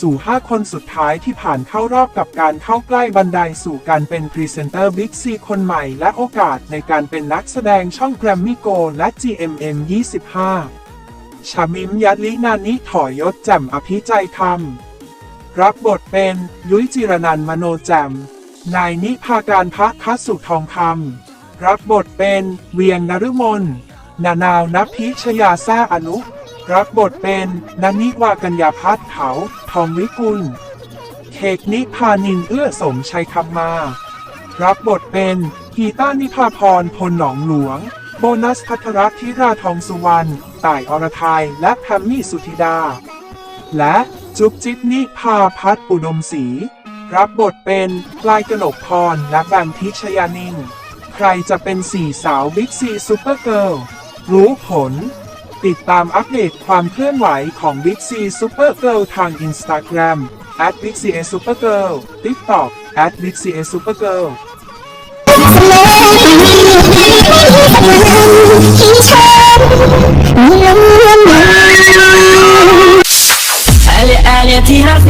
สู่ 5 คนสุดท้ายที่ผ่านเข้ารอบกับการเข้าใกล้บันไดสู่การเป็นพรีเซนเตอร์ Big C คนใหม่และโอกาสในการเป็นนักแสดงช่อง Grammy Go และ GMM 25 ชามิมยัดลินานิถอยยศแจ่มอภิใจคำ รับบทเป็นยุ้ยจิรนันมโนแจ่ม นายนิพาการพระคัสสุทองคำ รับบทเป็นเวียงนฤมลนานาวนัพิชยาแซ่อนุ รับบทเป็นนันนิวากัญญาพัฒน์เขาทองวิกุลเคกนิพานินเอื้อสมชัยคำมา รับบทเป็นกีต้านิพาพรพลหนองหลวง โบนัสพัทรธิราทองสุวรรณต่ายอรไทยและแพมมี่สุธิดา และจุ๊บจิ๊บนิพาพัฒน์อุดมศรีรับบทเป็นพลายกนกพรและแบมทิชยานิน ใครจะเป็นสี่สาวบิ๊กซีซูเปอร์เกิร์ลรู้ผล ติดตามอัปเดตความเคลื่อนไหวของ Big C Super Girl ทาง Instagram at Big C Super Girl TikTok at Big C Super Girl ที่หัก